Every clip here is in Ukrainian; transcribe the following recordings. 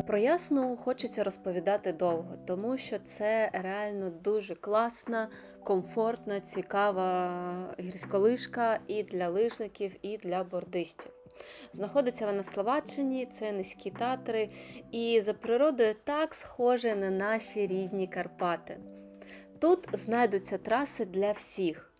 Про ясну хочеться розповідати довго, тому що це реально дуже класна, комфортна, цікава гірськолижка і для лижників, і для бордистів. Знаходиться вона в Словаччині, це низькі татри, і за природою так схоже на наші рідні Карпати. Тут знайдуться траси для всіх.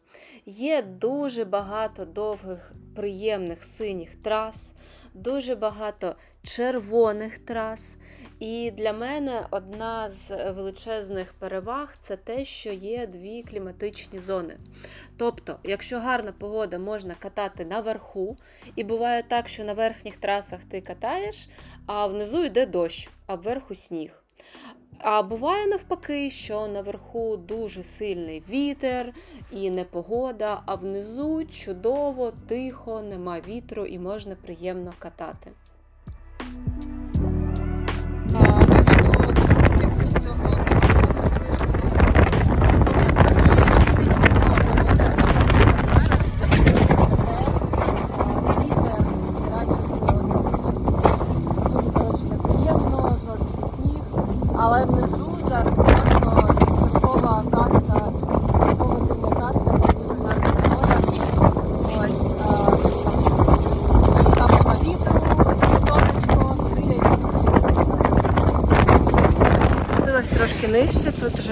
Є дуже багато довгих, приємних синіх трас, дуже багато червоних трас. І для мене одна з величезних переваг це те, що є дві кліматичні зони. Тобто, якщо гарна погода, можна катати наверху, і буває так, що на верхніх трасах ти катаєш, а внизу йде дощ, а вверху сніг. А буває навпаки, що наверху дуже сильний вітер і непогода, а внизу чудово, тихо, нема вітру і можна приємно катати.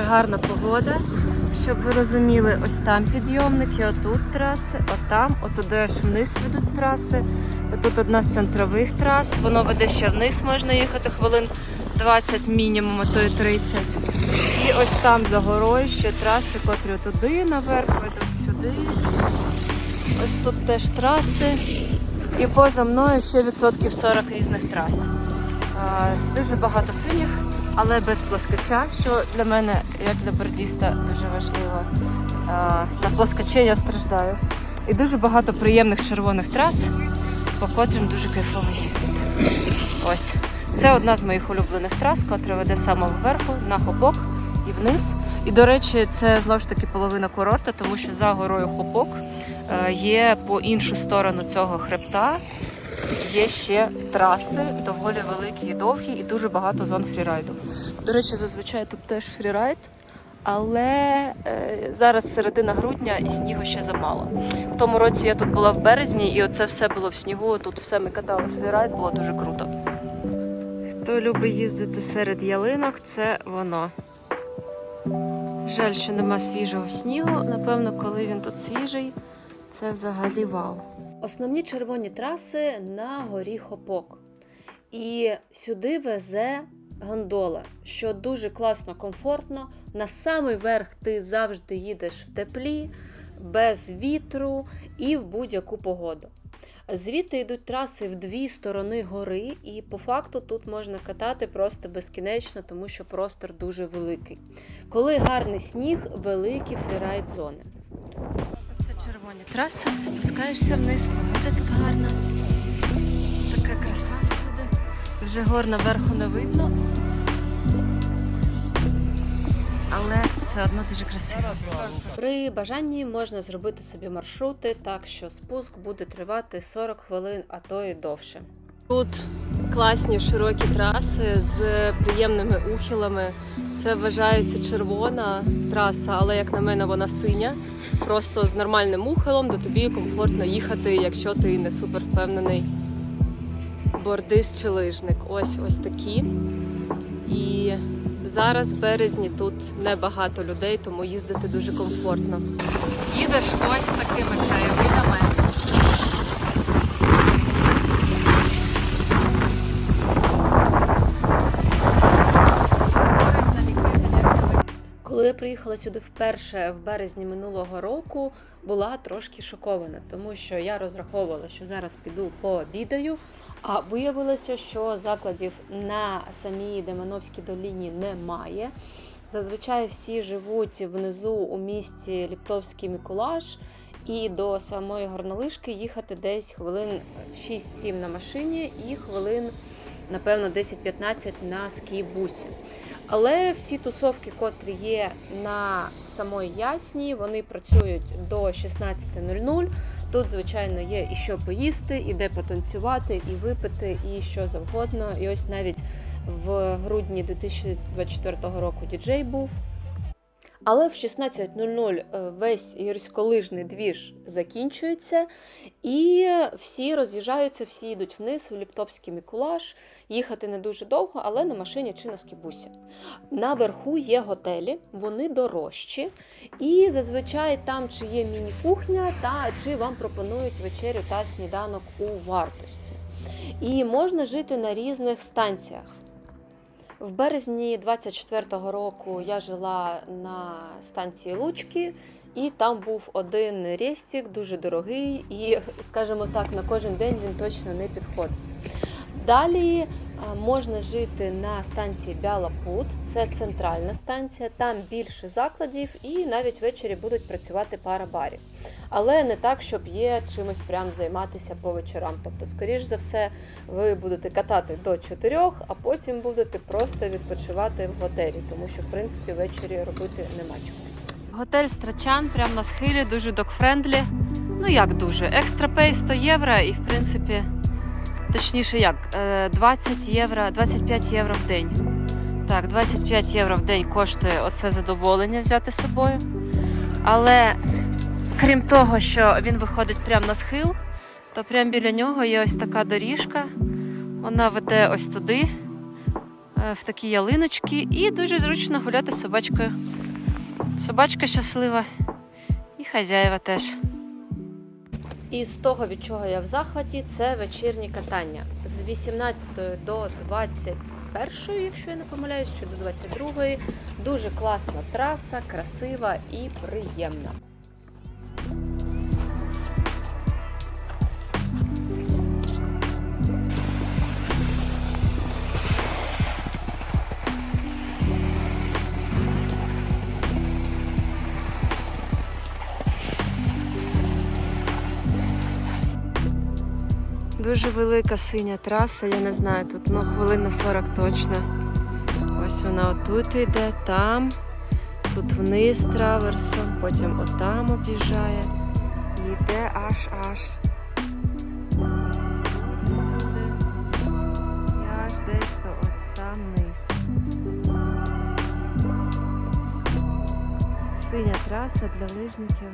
Вже гарна погода. Щоб ви розуміли, ось там підйомники, отут траси, отам, отуди аж вниз ведуть траси. Отут одна з центрових трас, воно веде ще вниз, можна їхати хвилин 20 мінімум, а то і 30. І ось там за горою ще траси, котрі туди наверх, ведуть сюди. Ось тут теж траси. І поза мною ще відсотків 40 різних трас. Дуже багато синіх, але без плоскоча, що для мене, як для бордіста, дуже важливо. На плоскочі я страждаю. І дуже багато приємних червоних трас, по котрим дуже кайфово їздити. Ось. Це одна з моїх улюблених трас, котра веде саме вверху, на хопок і вниз. І, до речі, це знову ж таки половина курорта, тому що за горою хопок е, є по іншу сторону цього хребта. Є ще траси доволі великі і довгі, і дуже багато зон фрірайду. До речі, зазвичай тут теж фрірайд, але е, зараз середина грудня і снігу ще замало. В тому році я тут була в березні, і оце все було в снігу. Тут все ми катали фрірайд, було дуже круто. Хто любить їздити серед ялинок, це воно. Жаль, що нема свіжого снігу. Напевно, коли він тут свіжий, це взагалі вау. Основні червоні траси на горі Хопок. І сюди везе гондола, що дуже класно, комфортно. На самий верх ти завжди їдеш в теплі, без вітру і в будь-яку погоду. Звідти йдуть траси в дві сторони гори, і по факту тут можна катати просто безкінечно, тому що простор дуже великий. Коли гарний сніг, великі фрірайд зони. Це червоні траси, спускаєшся вниз, погода тут гарна. Така краса всюди. Вже гор наверху не видно. Але все одно дуже красиво. При бажанні можна зробити собі маршрути так, що спуск буде тривати 40 хвилин, а то і довше. Тут класні широкі траси з приємними ухилами. Це вважається червона траса, але як на мене, вона синя. Просто з нормальним ухилом до тобі комфортно їхати, якщо ти не супер впевнений бордист чи лижник. Ось ось такі. І зараз в березні тут небагато людей, тому їздити дуже комфортно. Їдеш ось такими краєвидами. Я приїхала сюди вперше в березні минулого року, була трошки шокована, тому що я розраховувала, що зараз піду пообідаю. А виявилося, що закладів на самій Демановській доліні немає. Зазвичай всі живуть внизу у місті Ліптовський Миколаш, і до самої горнолижки їхати десь хвилин 6-7 на машині і хвилин, напевно, 10-15 на скібусі. Але всі тусовки, котрі є на самої ясні, вони працюють до 16.00. Тут, звичайно, є і що поїсти, і де потанцювати, і випити, і що завгодно. І ось навіть В грудні 2024 року діджей був. Але в 16.00 е, весь гірськолижний двіж закінчується, і всі роз'їжджаються, всі йдуть вниз в Ліптопський Мікулаш. Їхати не дуже довго, але на машині чи на скібусі. Наверху є готелі, вони дорожчі, і зазвичай там чи є міні-кухня, та чи вам пропонують вечерю та сніданок у вартості. І можна жити на різних станціях. В березні 24-го року я жила на станції Лучки, і там був один рестік, дуже дорогий, і, скажімо так, на кожен день він точно не підходить. Далі можна жити на станції Бялапут, це центральна станція, там більше закладів і навіть ввечері будуть працювати пара барів. Але не так, щоб є чимось прям займатися по вечорам. Тобто, скоріш за все, ви будете катати до чотирьох, а потім будете просто відпочивати в готелі, тому що в принципі ввечері робити нема чого. Готель Страчан прямо на схилі, дуже док-френдлі. Ну як дуже? Екстра пей 100 євро і в принципі, точніше як, е, 20 євро, 25 євро в день. Так, 25 євро в день коштує оце задоволення взяти з собою. Але крім того, що він виходить прямо на схил, то прямо біля нього є ось така доріжка. Вона веде ось туди, е, в такі ялиночки, і дуже зручно гуляти з собачкою. Собачка щаслива і хазяєва теж. І з того, від чого я в захваті, це вечірні катання з 18 до 21, якщо я не помиляюсь, чи до 22. Дуже класна траса, красива і приємна. Дуже велика синя траса, я не знаю, тут ну, хвилин на 40 точно. Ось вона отут йде, там, тут вниз траверсом, потім отам об'їжджає. Йде аж аж. Сюди. І аж десь там вниз. Синя траса для лижників.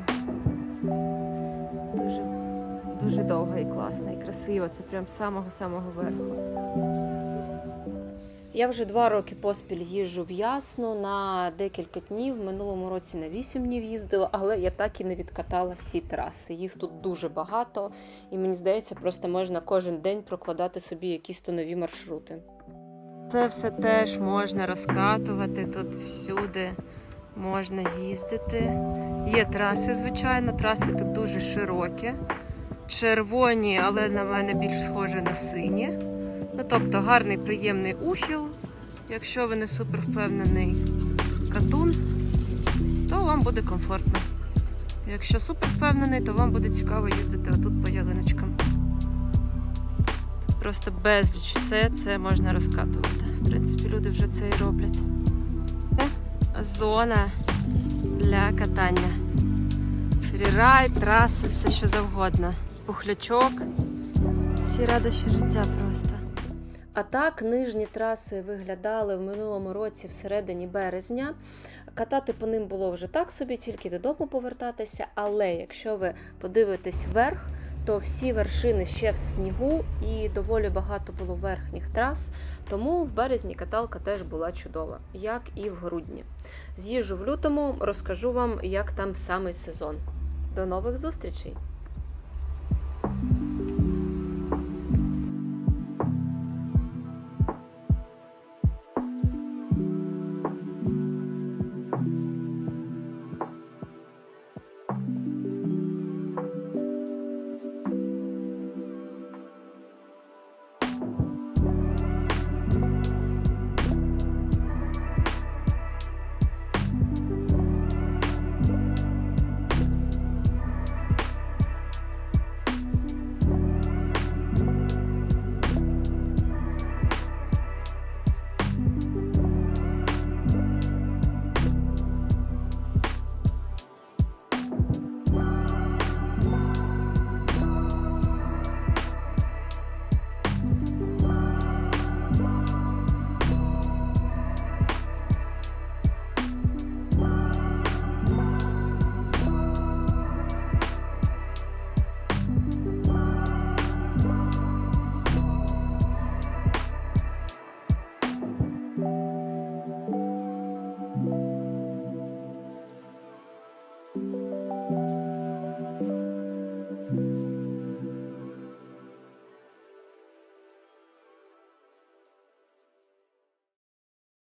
Дуже довга і класна, і красива. Це прям з самого-самого верху. Я вже два роки поспіль їжджу в Ясну на декілька днів. В минулому році на 8 днів їздила, але я так і не відкатала всі траси. Їх тут дуже багато, і мені здається, просто можна кожен день прокладати собі якісь то нові маршрути. Це все теж можна розкатувати тут всюди. Можна їздити. Є траси, звичайно, траси тут дуже широкі, червоні, але на мене більш схожі на сині. Ну, тобто гарний приємний ухил. Якщо ви не супер впевнений катун, то вам буде комфортно. Якщо супер впевнений, то вам буде цікаво їздити отут по ялиночкам. Просто безліч все це можна розкатувати. В принципі, люди вже це і роблять. Зона для катання. Фрірайд, траси, все що завгодно. Пухлячок. Всі радощі життя просто. А так нижні траси виглядали в минулому році всередині березня. Катати по ним було вже так собі, тільки додому повертатися. Але якщо ви подивитесь вверх, то всі вершини ще в снігу і доволі багато було верхніх трас. Тому в березні каталка теж була чудова, як і в грудні. З'їжджу в лютому, розкажу вам, як там самий сезон. До нових зустрічей!